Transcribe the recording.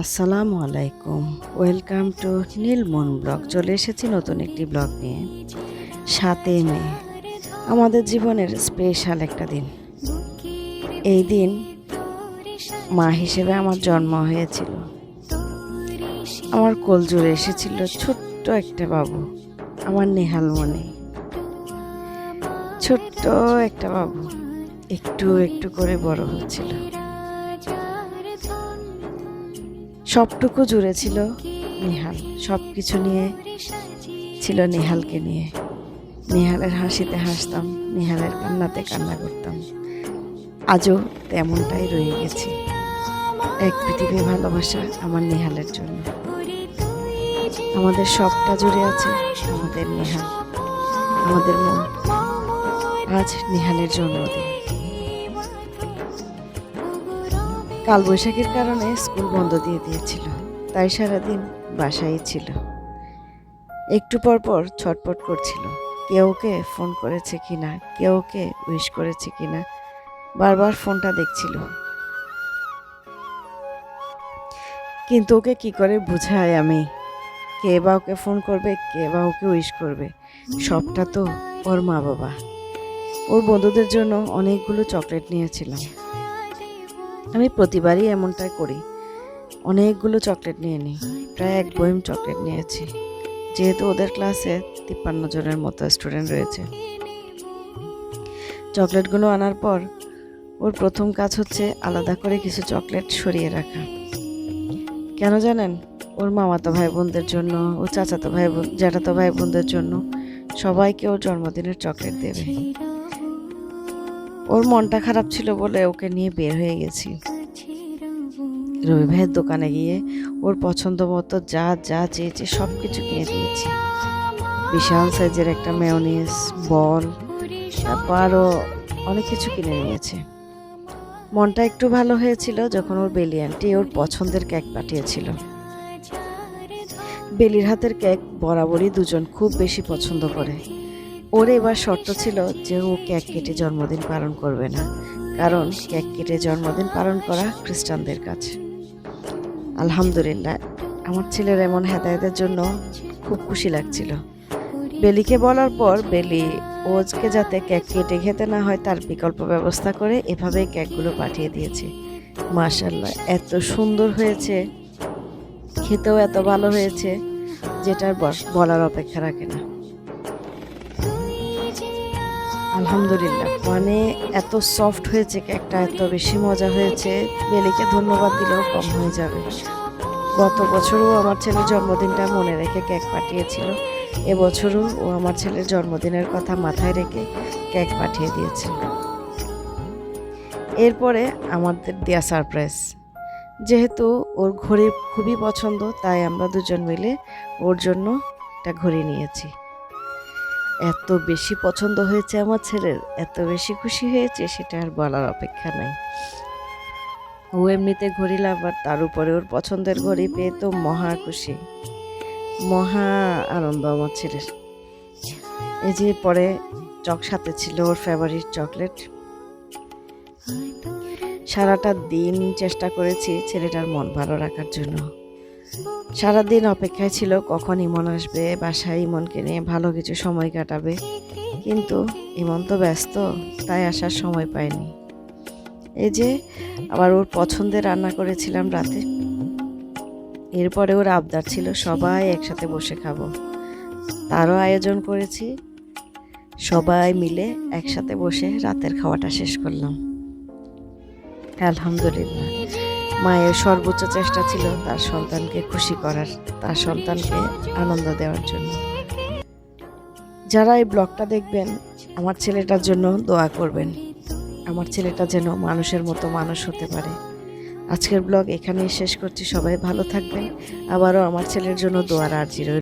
আসসালামু আলাইকুম। Welcome to Nilmon blog চলে এসেছি নতুন একটি ব্লগ নিয়ে। সাতই মে, আমাদের জীবনের স্পেশাল একটা দিন। এই দিন মা হিসেবে আমার জন্ম হয়েছিল। আমার কোল জুড়ে এসেছিল ছোট্ট একটা বাবু, আমার নেহাল মনে ছোট্ট একটা বাবু, একটু একটু করে বড় হচ্ছিল। সবটুকু জুড়ে ছিল নেহাল। সব কিছু নিয়ে ছিল নেহালকে নিয়ে। নেহালের হাসিতে হাসতাম, নেহালের কান্নাতে কান্না করতাম। আজও তেমনটাই রয়ে গেছি। এক পৃথিবী ভালোবাসা আমার নেহালের জন্য। আমাদের সবটা জুড়ে আছে আমাদের নেহাল। আমাদের মন আজ নেহালের জন্মদিন। কালবৈশাখীর কারণে স্কুল বন্ধ দিয়ে দিয়েছিল। তাই সারাদিন বাসায় ছিল। একটু পর পর ছটপট করছিল। কেউ ওকে ফোন করেছে কিনা কেউ ওকে উইশ করেছে কি না, বারবার ফোনটা দেখছিল। কিন্তু ওকে কি করে বুঝাই আমি? কে বা ওকে ফোন করবে, কে বা ওকে উইশ করবে? সবটা তো ওর মা বাবা ওর বন্ধুদের জন্য অনেকগুলো চকলেট নিয়েছিলাম। আমি প্রতিবারই এমনটাই করি। অনেকগুলো চকলেট নিয়ে নিই প্রায় এক বইম চকলেট নিয়েছি। যেহেতু ওদের ক্লাসে তিপ্পান্ন জনের মতো স্টুডেন্ট রয়েছে। চকলেটগুলো আনার পর ওর প্রথম কাজ হচ্ছে আলাদা করে কিছু চকলেট সরিয়ে রাখা। কেন জানেন? ওর মামাতো ভাই বোনদের জন্য ও চাচাতো ভাই বোন জ্যাঠাতো ভাই বোনদের জন্য সবাইকে ওর জন্মদিনের চকলেট দেবে। ওর মনটা খারাপ ছিল বলে ওকে নিয়ে বের হয়ে গেছি। রবি ভাইয়ের দোকানে গিয়ে ওর পছন্দ মতো যা যা চেয়েছে সব কিছু কিনে দিয়েছি। বিশাল সাইজের একটা মেয়নিস বল তারপর আরও অনেক কিছু কিনে নিয়েছে। মনটা একটু ভালো হয়েছিল যখন ওর বেলি আন্টি ওর পছন্দের কেক পাঠিয়েছিল। বেলির হাতের কেক বরাবরই দুজন খুব বেশি পছন্দ করে। ওর এবার শর্ত ছিল যে ও কেক কেটে জন্মদিন পালন করবে না, কারণ কেক কেটে জন্মদিন পালন করা খ্রিস্টানদের কাছে আলহামদুলিল্লাহ, আমার ছেলের এমন হেদায়তের জন্য খুব খুশি লাগছিল। বেলিকে বলার পর বেলি ওজকে যাতে কেক কেটে খেতে না হয় তার বিকল্প ব্যবস্থা করে এভাবেই কেকগুলো পাঠিয়ে দিয়েছে। মাশাল্লাহ এত সুন্দর হয়েছে। খেতেও এত ভালো হয়েছে, যেটার বলার অপেক্ষা রাখে না। আলহামদুলিল্লাহ। মানে এত সফট হয়েছে কেকটা, এত বেশি মজা হয়েছে। বেলিকে ধন্যবাদ দিলেও কম হয়ে যাবে। গত বছরও আমার ছেলের জন্মদিনটা মনে রেখে কেক পাঠিয়েছিল। এবছরও ও আমার ছেলের জন্মদিনের কথা মাথায় রেখে কেক পাঠিয়ে দিয়েছে। এরপরে আমাদের দেয়া সারপ্রাইজ যেহেতু ওর ঘড়ি খুবই পছন্দ, তাই আমরা দুজন মিলে ওর জন্য একটা ঘড়ি নিয়েছি। এত বেশি পছন্দ হয়েছে আমার ছেলের, এত বেশি খুশি হয়েছে সেটা আর বলার অপেক্ষা নাই। ও এমনিতে ঘড়ি লাভার, তার উপরে ওর পছন্দের ঘড়ি পেয়ে তো মহা খুশি। মহা আনন্দ আমার ছেলের। এই যে পরে চক সাথে ছিল ওর ফেভারিট চকলেট সারাটা দিন চেষ্টা করেছি ছেলেটার মন ভালো রাখার জন্য। সারাদিন অপেক্ষায় ছিল কখন ইমন আসবে, বাসায় ইমনকে নিয়ে ভালো কিছু সময় কাটাবে। কিন্তু ইমন তো ব্যস্ত, তাই আসার সময় পায়নি। এই যে, আবার ওর পছন্দের রান্না করেছিলাম রাতে। এরপরে ওর আবদার ছিল, সবাই একসাথে বসে খাব। তারও আয়োজন করেছি। সবাই মিলে একসাথে বসে রাতের খাওয়াটা শেষ করলাম। আলহামদুলিল্লাহ। মায়ের সর্বোচ্চ চেষ্টা ছিল তার সন্তানকে খুশি করার, তার সন্তানকে আনন্দ দেওয়ার জন্য। যারা এই ব্লগটা দেখবেন, আমার ছেলেটার জন্য দোয়া করবেন। আমার ছেলেটা যেন মানুষের মতো মানুষ হতে পারে। আজকের ব্লগ এখানেই শেষ করছি। সবাই ভালো থাকবেন। আবারও আমার ছেলের জন্য দোয়ার আর্জি রইল।